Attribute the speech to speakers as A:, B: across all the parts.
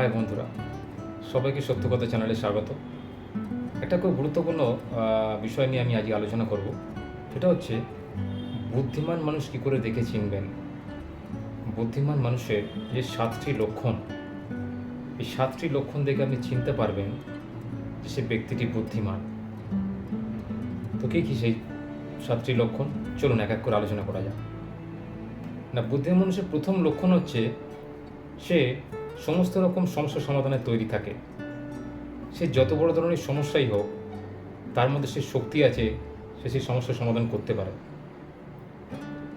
A: High বন্ধুরা, সবাইকে সত্য কথা চ্যানেলে স্বাগত। একটা খুব গুরুত্বপূর্ণ বিষয় নিয়ে আমি আজকে আলোচনা করব। সেটা হচ্ছে, বুদ্ধিমান মানুষ কী করে দেখে চিনবেন? বুদ্ধিমান মানুষের যে সাতটি লক্ষণ, এই সাতটি লক্ষণ দেখে আপনি চিনতে পারবেন যে সে ব্যক্তিটি বুদ্ধিমান। তো কী কী সেই সাতটি লক্ষণ? চলুন এক এক করে আলোচনা করা যাক। না, বুদ্ধিমান মানুষের প্রথম লক্ষণ হচ্ছে, সে সমস্ত রকম সমস্যা সমাধানে তৈরি থাকে। সে যত বড় ধরনের সমস্যাই হোক, তার মধ্যে সে শক্তি আছে, সে সেই সমস্যার সমাধান করতে পারে।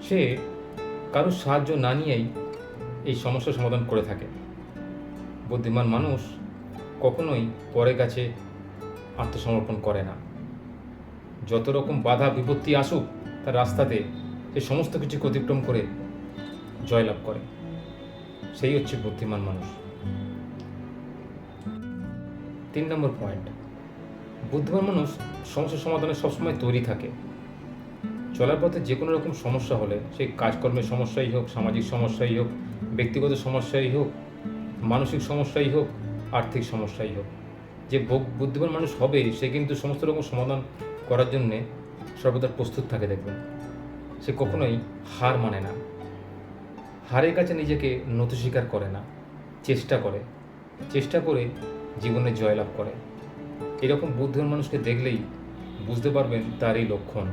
A: সে কারোর সাহায্য না নিয়েই এই সমস্যার সমাধান করে থাকে। বুদ্ধিমান মানুষ কখনোই পরের কাছে আত্মসমর্পণ করে না। যত রকম বাধা, বিপত্তি আসুক, তার রাস্তাতে সে সমস্ত কিছু অতিক্রম করে জয়লাভ করে। সেই হচ্ছে বুদ্ধিমান মানুষ। তিন নম্বর পয়েন্ট বুদ্ধিমান মানুষ সমস্যা সমাধানে সবসময় তৈরি থাকে। চলার পথে যে কোনো রকম সমস্যা হলে, সেই কাজকর্মের সমস্যাই হোক, সামাজিক সমস্যাই হোক, ব্যক্তিগত সমস্যাই হোক, মানসিক সমস্যাই হোক, আর্থিক সমস্যাই হোক, যে বুদ্ধিমান মানুষ হবে, সে কিন্তু সমস্ত রকম সমাধান করার জন্যে সর্বদা প্রস্তুত থাকে, দেখবেন। সে কখনোই হার মানে না। হারের কাছে নিজেকে নথি স্বীকার করে না, চেষ্টা করে চেষ্টা করে জীবনে জয়লাভ করে। এরকম বুদ্ধিমান মানুষকে দেখলেই বুঝতে পারবেন তার এই লক্ষণ।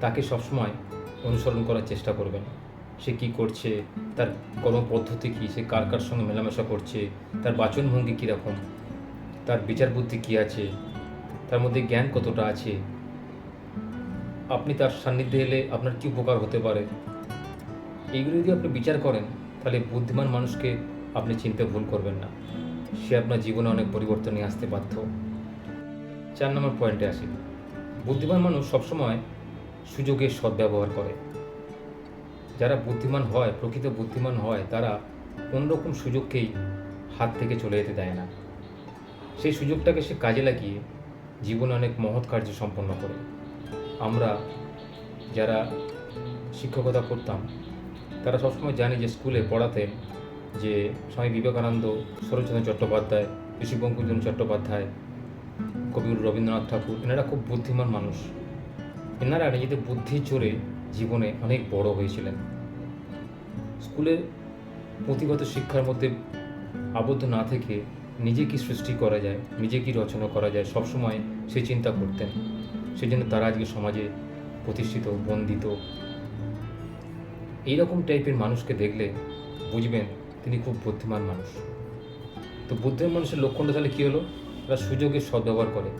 A: তাকে সবসময় অনুসরণ করার চেষ্টা করবেন। সে কি করছে, তার কর্মপদ্ধতি কী, সে কার কার সঙ্গে মেলামেশা করছে, তার বাচনভঙ্গি কীরকম, তার বিচার বুদ্ধি কী আছে, তার মধ্যে জ্ঞান কতটা আছে, আপনি তার সান্নিধ্যে এলে আপনার কী উপকার হতে পারে এইগুলো যদি আপনি বিচার করেন, তাহলে বুদ্ধিমান মানুষকে আপনি চিনতে ভুল করবেন না। সে আপনার জীবনে অনেক পরিবর্তন নিয়ে আসতে বাধ্য। চার নম্বর পয়েন্টে আসি। বুদ্ধিমান মানুষ সবসময় সুযোগের সদ্ব্যবহার করে। যারা বুদ্ধিমান হয়, প্রকৃত বুদ্ধিমান হয়, তারা কোনোরকম সুযোগকেই হাত থেকে চলে যেতে দেয় না। সেই সুযোগটাকে সে কাজে লাগিয়ে জীবনে অনেক মহৎ কার্য সম্পন্ন করে। আমরা যারা শিক্ষকতা করতাম তারা সবসময় জানে যে স্কুলে পড়াতে যে স্বামী বিবেকানন্দ শরৎচন্দ্র চট্টোপাধ্যায়, ঋষি বঙ্কিমচন্দ্র চট্টোপাধ্যায়, কবিগুরু রবীন্দ্রনাথ ঠাকুর, এনারা খুব বুদ্ধিমান মানুষ। এনারা নিজেদের বুদ্ধির জোরে জীবনে অনেক বড় হয়েছিলেন। স্কুলের পুঁথিগত শিক্ষার মধ্যে আবদ্ধ না থেকে নিজে কি সৃষ্টি করা যায়, নিজে কি রচনা করা যায়, সবসময় সে চিন্তা করতেন। সেই জন্য তারা আজকে সমাজে প্রতিষ্ঠিত, বন্দিত এইরকম টাইপের মানুষকে দেখলে বুঝবেন তিনি খুব বুদ্ধিমান মানুষ। তো বুদ্ধিমান মানুষের লক্ষণটা তাহলে কী হলো? তারা সুযোগের সদ্ব্যবহার করে।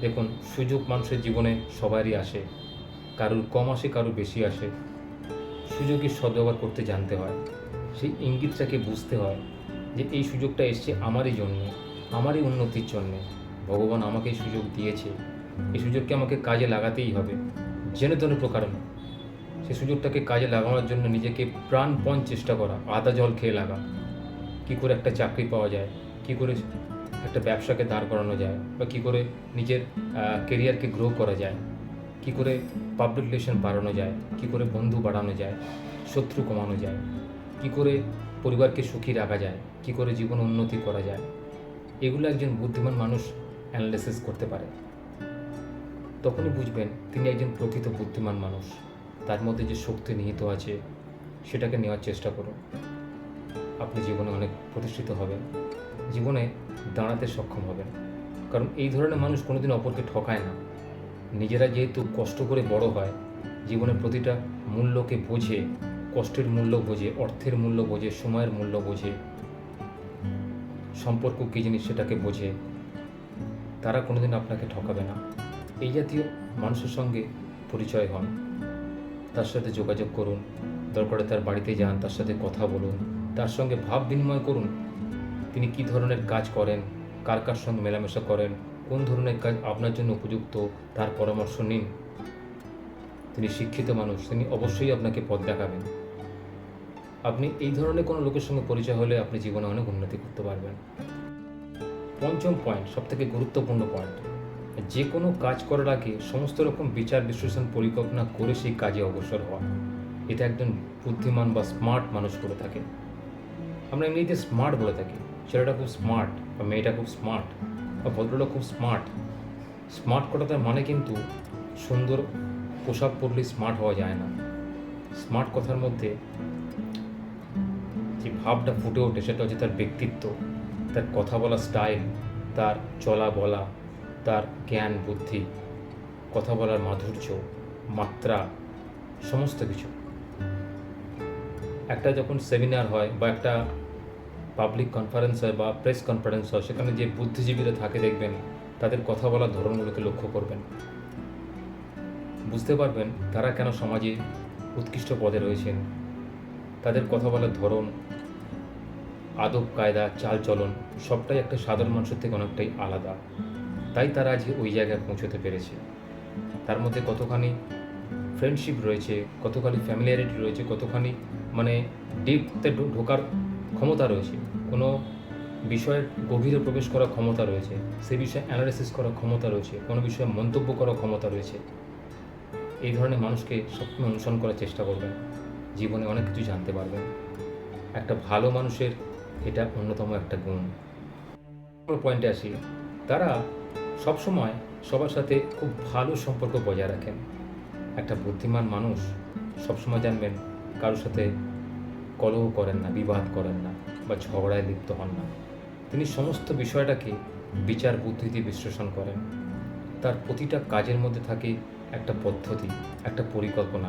A: দেখুন, সুযোগ মানুষের জীবনে সবারই আসে। কারুর কম আসে, কারুর বেশি আসে। সুযোগের সদ্ব্যবহার করতে জানতে হয়। সেই ইঙ্গিতটাকে বুঝতে হয় যে এই সুযোগটা এসছে আমারই জন্যে, আমারই উন্নতির জন্যে। ভগবান আমাকে এই সুযোগ দিয়েছে। এই সুযোগকে আমাকে কাজে লাগাতেই হবে। জেনে তেনে প্রকারণ সেই সুযোগটাকে কাজে লাগানোর জন্য নিজেকে প্রাণপণ চেষ্টা করা, আদা জল খেয়ে লাগা। কী করে একটা চাকরি পাওয়া যায়, কী করে একটা ব্যবসাকে দাঁড় করানো যায়, বা কী করে নিজের কেরিয়ারকে গ্রো করা যায়, কী করে পাবলিক রিলেশন বাড়ানো যায়, কী করে বন্ধু বাড়ানো যায়, শত্রু কমানো যায়, কী করে পরিবারকে সুখী রাখা যায়, কী করে জীবন উন্নতি করা যায়, এগুলো একজন বুদ্ধিমান মানুষ অ্যানালিসিস করতে পারে। তখনই বুঝবেন, তিনি একজন প্রকৃত বুদ্ধিমান মানুষ। তার মধ্যে যে শক্তি নিহিত আছে, সেটাকে নেওয়ার চেষ্টা করুন। আপনি জীবনে অনেক প্রতিষ্ঠিত হবেন, জীবনে দাঁড়াতে সক্ষম হবেন। কারণ এই ধরনের মানুষ কোনোদিন অপরকে ঠকায় না। নিজেরা যেহেতু কষ্ট করে বড় হয়, জীবনের প্রতিটা মূল্যকে বোঝে, কষ্টের মূল্য বোঝে, অর্থের মূল্য বোঝে, সময়ের মূল্য বোঝে, সম্পর্ক কী জিনিস সেটাকে বোঝে, তারা কোনোদিন আপনাকে ঠকাবে না। এই জাতীয় মানুষের সঙ্গে পরিচয় হন। তার সাথে যোগাযোগ করুন, দরকারে তার বাড়িতে যান, তার সাথে কথা বলুন, তার সঙ্গে ভাব বিনিময় করুন। তিনি কি ধরনের কাজ করেন, কার কার সঙ্গে মেলামেশা করেন, কোন ধরনের কাজ আপনার জন্য উপযুক্ত, তার পরামর্শ নিন। তিনি শিক্ষিত মানুষ, তিনি অবশ্যই আপনাকে পথ দেখাবেন। আপনি এই ধরনের কোনো লোকের সঙ্গে পরিচয় হলে আপনি জীবনে অনেক উন্নতি করতে পারবেন। পঞ্চম পয়েন্ট সবথেকে গুরুত্বপূর্ণ পয়েন্ট যে কোনো কাজ করার আগে সমস্ত রকম বিচার, বিশ্লেষণ, পরিকল্পনা করে সেই কাজে অগ্রসর হওয়া। এটা একজন বুদ্ধিমান বা স্মার্ট মানুষ করে থাকে। আমরা এমনিতে স্মার্ট বলে থাকি। ছেলেটা খুব স্মার্ট বা মেয়েটা খুব স্মার্ট বা ভদ্রলোক খুব স্মার্ট স্মার্ট কথাটার মানে কিন্তু সুন্দর পোশাক পরলে স্মার্ট হওয়া যায় না। স্মার্ট কথার মধ্যে যে ভাবটা ফুটে ওঠে সেটা হচ্ছে তার ব্যক্তিত্ব, তার কথা বলা স্টাইল তার চলা বলা তার জ্ঞান, বুদ্ধি, কথা বলার মাধুর্য, মাত্রা, সমস্ত কিছু। একটা যখন সেমিনার হয় বা একটা পাবলিক কনফারেন্স হয় বা প্রেস কনফারেন্স হয়, সেখানে যে বুদ্ধিজীবীরা থাকে দেখবেন, তাদের কথা বলার ধরনগুলোকে লক্ষ্য করবেন। বুঝতে পারবেন তারা কেন সমাজে উৎকৃষ্ট পদে রয়েছেন। তাদের কথা বলার ধরন, আদব, কায়দা, চালচলন, সবটাই একটা সাধারণ মানুষের থেকে অনেকটাই আলাদা। তাই তারা আজ ওই জায়গায় পৌঁছতে পেরেছে। তার মধ্যে কতখানি ফ্রেন্ডশিপ রয়েছে, কতখানি ফ্যামিলিয়ারিটি রয়েছে, কতখানি মানে ডিপতে ঢোকার ক্ষমতা রয়েছে, কোনো বিষয়ের গভীরে প্রবেশ করার ক্ষমতা রয়েছে, সে বিষয়ে অ্যানালিসিস করার ক্ষমতা রয়েছে, কোনো বিষয়ে মন্তব্য করার ক্ষমতা রয়েছে, এই ধরনের মানুষকে সবসময় অনুসরণ করার চেষ্টা করবেন। জীবনে অনেক কিছু জানতে পারবেন। একটা ভালো মানুষের এটা অন্যতম একটা গুণ। পয়েন্টে আসি, তারা সবসময় সবার সাথে খুব ভালো সম্পর্ক বজায় রাখেন। একটা বুদ্ধিমান মানুষ সবসময় জানবেন কারোর সাথে কলহ করেন না, বিবাদ করেন না বা ঝগড়ায় লিপ্ত হন না। তিনি সমস্ত বিষয়টাকে বিচার বুদ্ধি দিয়ে বিশ্লেষণ করেন। তার প্রতিটা কাজের মধ্যে থাকে একটা পদ্ধতি, একটা পরিকল্পনা,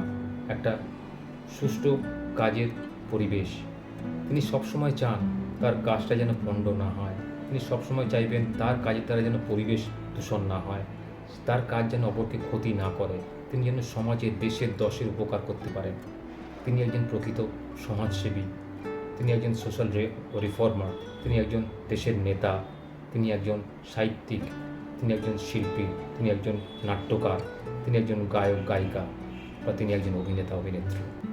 A: একটা সুষ্ঠু কাজের পরিবেশ। তিনি সবসময় চান তার কাজটা যেন পণ্ড না হয়। তিনি সবসময় চাইবেন তার কাজের দ্বারা যেন পরিবেশ দূষণ না হয়, তার কাজ যেন অপরকে ক্ষতি না করে। তিনি যেন সমাজের দেশের দশের উপকার করতে পারেন। তিনি একজন প্রকৃত সমাজসেবী। তিনি একজন সোশ্যাল রিফর্মার। তিনি একজন দেশের নেতা। তিনি একজন সাহিত্যিক। তিনি একজন শিল্পী। তিনি একজন নাট্যকার। তিনি একজন গায়ক, গায়িকা বা তিনি একজন অভিনেতা, অভিনেত্রী।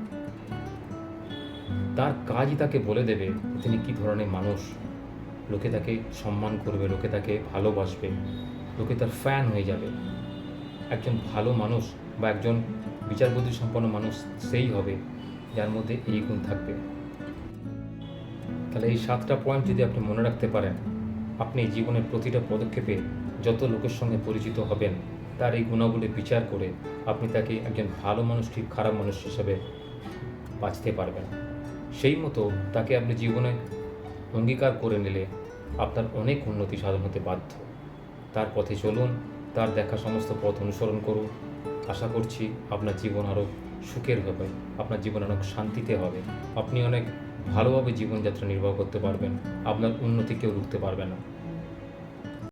A: তার কাজই তাকে বলে দেবে তিনি কি ধরনের মানুষ। লোকে তাকে সম্মান করবে, লোকে তাকে ভালোবাসবে। লোকে তার ফ্যান হয়ে যাবে। একজন ভালো মানুষ বা একজন বিচার বুদ্ধি সম্পন্ন মানুষ সেই হবে যার মধ্যে এই গুণ থাকবে। তাহলে এই সাতটা পয়েন্ট যদি আপনি মনে রাখতে পারেন, আপনি জীবনের প্রতিটা পদক্ষেপে যত লোকের সঙ্গে পরিচিত হবেন, তার এই গুণাবলী বিচার করে আপনি তাকে একজন ভালো মানুষ ঠিক খারাপ মানুষ হিসাবে বাঁচতে পারবেন। সেই মতো তাকে আপনি জীবনে অঙ্গীকার করে নিলে আপনার অনেক উন্নতি সাধন হতে বাধ্য। তার পথে চলুন, তার দেখা সমস্ত পথ অনুসরণ করুন। আশা করছি আপনার জীবন আরও সুখের হবে, আপনার জীবন অনেক শান্তিতে হবে। আপনি অনেক ভালোভাবে জীবনযাত্রা নির্বাহ করতে পারবেন, আপনার উন্নতি কেউ রুখতে পারবে না।